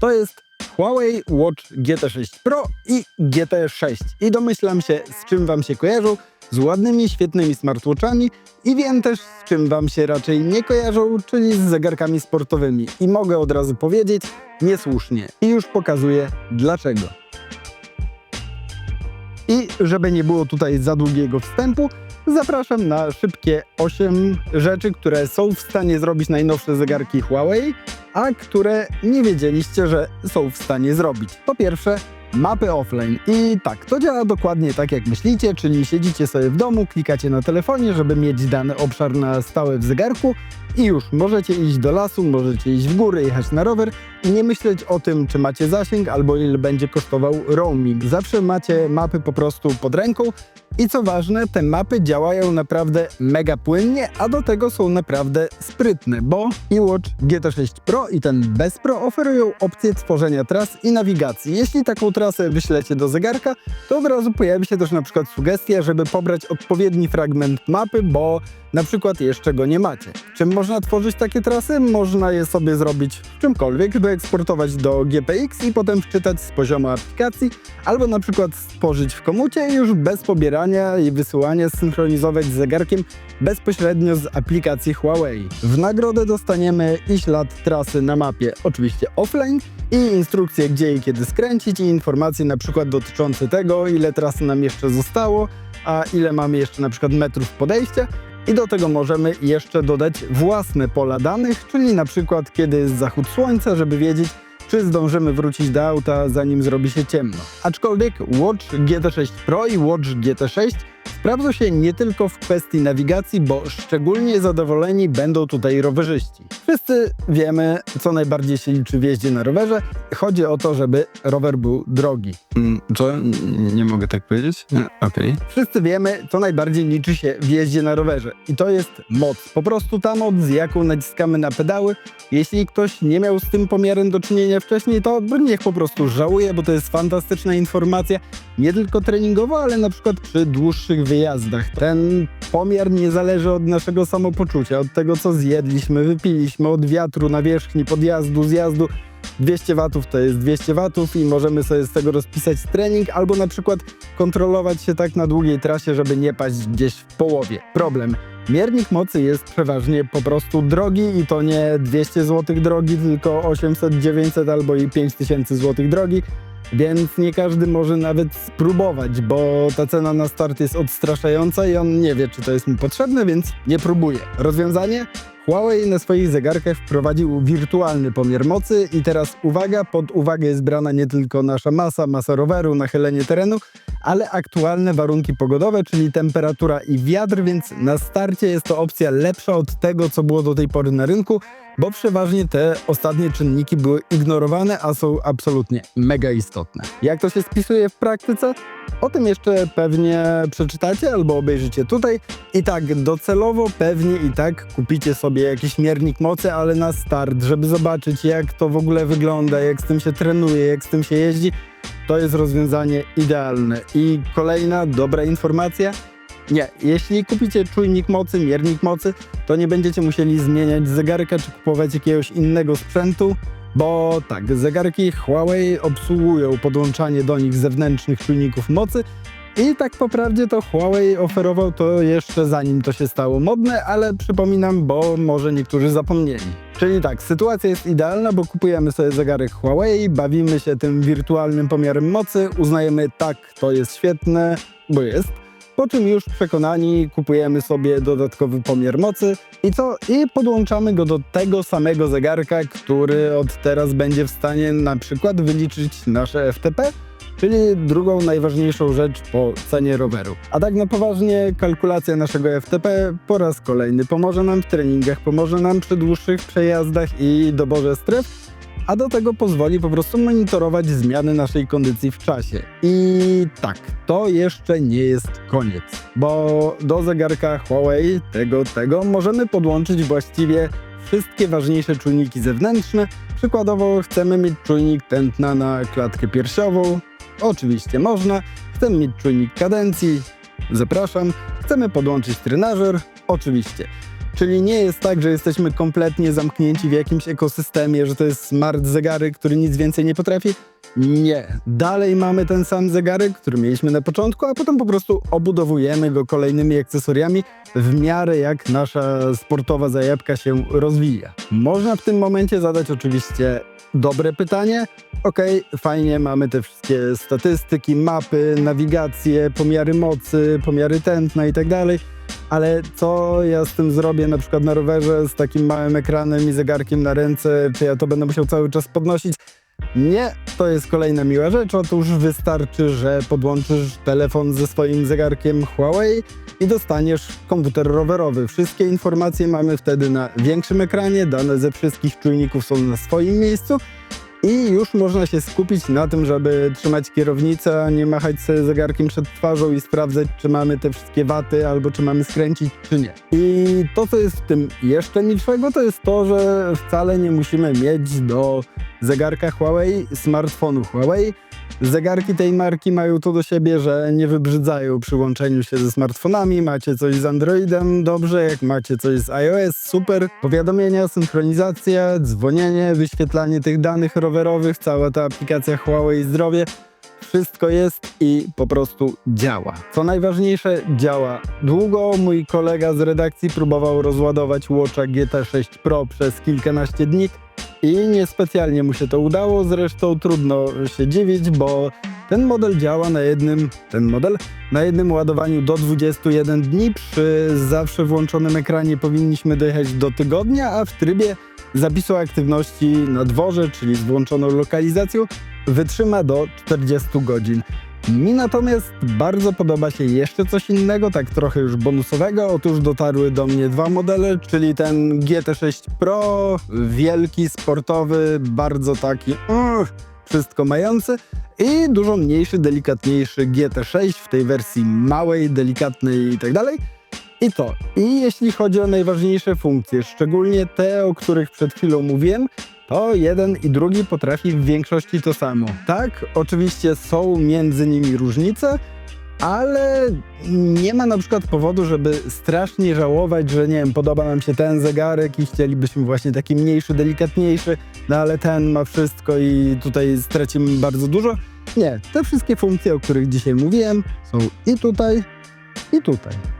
To jest Huawei Watch GT6 Pro i GT6. I domyślam się, z czym Wam się kojarzą. Z ładnymi, świetnymi smartwatchami i wiem też, z czym Wam się raczej nie kojarzą, czyli z zegarkami sportowymi. I mogę od razu powiedzieć, niesłusznie. I już pokazuję dlaczego. I żeby nie było tutaj za długiego wstępu, zapraszam na szybkie 8 rzeczy, które są w stanie zrobić najnowsze zegarki Huawei, a które nie wiedzieliście, że są w stanie zrobić. Po pierwsze, mapy offline. I tak, to działa dokładnie tak jak myślicie, czyli siedzicie sobie w domu, klikacie na telefonie, żeby mieć dany obszar na stałe w zegarku i już możecie iść do lasu, możecie iść w góry, jechać na rower i nie myśleć o tym, czy macie zasięg albo ile będzie kosztował roaming. Zawsze macie mapy po prostu pod ręką i co ważne, te mapy działają naprawdę mega płynnie, a do tego są naprawdę sprytne, bo iWatch GT6 Pro i ten bez Pro oferują opcję tworzenia tras i nawigacji. Jeśli taką trasę wyślecie do zegarka, to od razu pojawi się też na przykład sugestia, żeby pobrać odpowiedni fragment mapy, bo na przykład jeszcze go nie macie. Czym można tworzyć takie trasy? Można je sobie zrobić czymkolwiek, wyeksportować do GPX i potem wczytać z poziomu aplikacji, albo na przykład stworzyć w komucie i już bez pobierania i wysyłania synchronizować z zegarkiem bezpośrednio z aplikacji Huawei. W nagrodę dostaniemy i ślad trasy na mapie, oczywiście offline, i instrukcje gdzie i kiedy skręcić i informacje na przykład dotyczące tego, ile trasy nam jeszcze zostało, a ile mamy jeszcze na przykład metrów podejścia. I do tego możemy jeszcze dodać własne pola danych, czyli na przykład kiedy jest zachód słońca, żeby wiedzieć, czy zdążymy wrócić do auta zanim zrobi się ciemno. Aczkolwiek Watch GT6 Pro i Watch GT6 sprawdzą się nie tylko w kwestii nawigacji, bo szczególnie zadowoleni będą tutaj rowerzyści. Wszyscy wiemy, co najbardziej się liczy w jeździe na rowerze. Chodzi o to, żeby rower był drogi. Mm, Co? Nie, mogę tak powiedzieć? Nie, Okej. Wszyscy wiemy, co najbardziej liczy się w jeździe na rowerze. I to jest moc. Po prostu ta moc, z jaką naciskamy na pedały. Jeśli ktoś nie miał z tym pomiarem do czynienia wcześniej, to niech po prostu żałuje, bo to jest fantastyczna informacja. Nie tylko treningowo, ale na przykład przy dłuższych wyjazdach. Ten pomiar nie zależy od naszego samopoczucia, od tego, co zjedliśmy, wypiliśmy, od wiatru, nawierzchni, podjazdu, zjazdu. 200 watów to jest 200 watów i możemy sobie z tego rozpisać trening albo na przykład kontrolować się tak na długiej trasie, żeby nie paść gdzieś w połowie. Problem. Miernik mocy jest przeważnie po prostu drogi i to nie 200 zł drogi, tylko 800, 900 albo i 5000 zł drogi. Więc nie każdy może nawet spróbować, bo ta cena na start jest odstraszająca i on nie wie, czy to jest mu potrzebne, więc nie próbuje. Rozwiązanie? Huawei na swoich zegarkach wprowadził wirtualny pomiar mocy i teraz uwaga, pod uwagę jest brana nie tylko nasza masa, masa roweru, nachylenie terenu, ale aktualne warunki pogodowe, czyli temperatura i wiatr, więc na starcie jest to opcja lepsza od tego, co było do tej pory na rynku, bo przeważnie te ostatnie czynniki były ignorowane, a są absolutnie mega istotne. Jak to się spisuje w praktyce? O tym jeszcze pewnie przeczytacie albo obejrzycie tutaj. I tak docelowo pewnie i tak kupicie sobie jakiś miernik mocy, ale na start, żeby zobaczyć jak to w ogóle wygląda, jak z tym się trenuje, jak z tym się jeździ. To jest rozwiązanie idealne. I kolejna dobra informacja. Nie, jeśli kupicie czujnik mocy, miernik mocy, to nie będziecie musieli zmieniać zegarka czy kupować jakiegoś innego sprzętu, bo tak, zegarki Huawei obsługują podłączanie do nich zewnętrznych czujników mocy i tak po prawdzie to Huawei oferował to jeszcze zanim to się stało modne, ale przypominam, bo może niektórzy zapomnieli. Czyli tak, sytuacja jest idealna, bo kupujemy sobie zegarek Huawei, bawimy się tym wirtualnym pomiarem mocy, uznajemy tak, to jest świetne, bo jest. Po czym już przekonani kupujemy sobie dodatkowy pomiar mocy i co? I podłączamy go do tego samego zegarka, który od teraz będzie w stanie na przykład wyliczyć nasze FTP, czyli drugą najważniejszą rzecz po cenie roweru. A tak na poważnie, kalkulacja naszego FTP po raz kolejny pomoże nam w treningach, pomoże nam przy dłuższych przejazdach i doborze stref, a do tego pozwoli po prostu monitorować zmiany naszej kondycji w czasie. I tak, to jeszcze nie jest koniec, bo do zegarka Huawei tego, tego możemy podłączyć właściwie wszystkie ważniejsze czujniki zewnętrzne. Przykładowo chcemy mieć czujnik tętna na klatkę piersiową, oczywiście można. Chcemy mieć czujnik kadencji, zapraszam. Chcemy podłączyć trenażer, oczywiście. Czyli nie jest tak, że jesteśmy kompletnie zamknięci w jakimś ekosystemie, że to jest smart zegarek, który nic więcej nie potrafi. Nie. Dalej mamy ten sam zegarek, który mieliśmy na początku, a potem po prostu obudowujemy go kolejnymi akcesoriami w miarę jak nasza sportowa zajebka się rozwija. Można w tym momencie zadać oczywiście dobre pytanie. Okej, fajnie, mamy te wszystkie statystyki, mapy, nawigacje, pomiary mocy, pomiary tętna i tak dalej. Ale co ja z tym zrobię na przykład na rowerze z takim małym ekranem i zegarkiem na ręce? Czy ja to będę musiał cały czas podnosić? Nie, to jest kolejna miła rzecz. Otóż wystarczy, że podłączysz telefon ze swoim zegarkiem Huawei i dostaniesz komputer rowerowy. Wszystkie informacje mamy wtedy na większym ekranie, dane ze wszystkich czujników są na swoim miejscu i już można się skupić na tym, żeby trzymać kierownicę, a nie machać sobie zegarkiem przed twarzą i sprawdzać, czy mamy te wszystkie waty, albo czy mamy skręcić, czy nie. I to, co jest w tym jeszcze niczego, to jest to, że wcale nie musimy mieć do zegarka Huawei smartfonu Huawei. Zegarki tej marki mają to do siebie, że nie wybrzydzają przy łączeniu się ze smartfonami. Macie coś z Androidem, dobrze, jak macie coś z iOS, super. Powiadomienia, synchronizacja, dzwonienie, wyświetlanie tych danych rowerowych, cała ta aplikacja Huawei Zdrowie. Wszystko jest i po prostu działa. Co najważniejsze, działa. Długo mój kolega z redakcji próbował rozładować Watcha GT6 Pro przez kilkanaście dni i niespecjalnie mu się to udało. Zresztą trudno się dziwić, bo ten model działa na jednym, ten model, na jednym ładowaniu do 21 dni. Przy zawsze włączonym ekranie powinniśmy dojechać do tygodnia, a w trybie zapisu aktywności na dworze, czyli z włączoną lokalizacją, wytrzyma do 40 godzin. Mi natomiast bardzo podoba się jeszcze coś innego, tak trochę już bonusowego. Otóż dotarły do mnie dwa modele, czyli ten GT6 Pro, wielki, sportowy, bardzo taki wszystko mający i dużo mniejszy, delikatniejszy GT6 w tej wersji małej, delikatnej i tak dalej. I to. I jeśli chodzi o najważniejsze funkcje, szczególnie te, o których przed chwilą mówiłem, to jeden i drugi potrafi w większości to samo. Tak, oczywiście są między nimi różnice, ale nie ma na przykład powodu, żeby strasznie żałować, że nie wiem, podoba nam się ten zegarek i chcielibyśmy właśnie taki mniejszy, delikatniejszy, no ale ten ma wszystko i tutaj stracimy bardzo dużo. Nie, te wszystkie funkcje, o których dzisiaj mówiłem, są i tutaj, i tutaj.